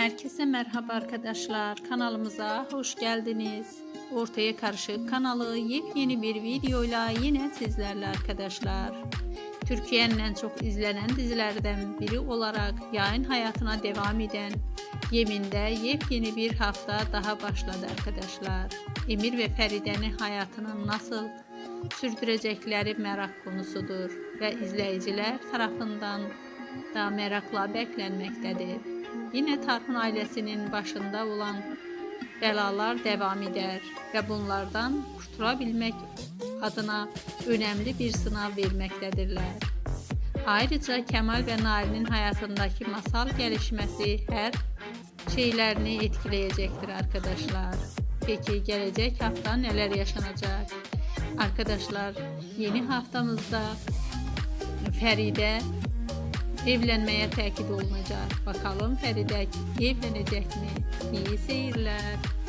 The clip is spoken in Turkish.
Herkese merhaba arkadaşlar. Kanalımıza hoş geldiniz. Ortaya Karışık kanalı yepyeni bir videoyla yine sizlerle arkadaşlar. Türkiye'nin en çok izlenen dizilerden biri olarak yayın hayatına devam eden Yemin'de yepyeni bir hafta daha başladı arkadaşlar. Emir ve Feride'nin hayatını nasıl sürdürecekleri merak konusudur ve izleyiciler tarafından da merakla beklenmektedir. Yine Tarhun ailesinin başında olan belalar devam eder ve bunlardan kurtulabilmek adına önemli bir sınav vermektedirler. Ayrıca Kemal ve Nail'in hayatındaki masal gelişmesi her şeylerini etkileyecektir arkadaşlar. Peki gelecek hafta neler yaşanacak? Arkadaşlar yeni haftamızda Feride Evlənməyə təkid olunacaq. Bakalım Fəridə evlənəcəkmi? İyi seyirlər.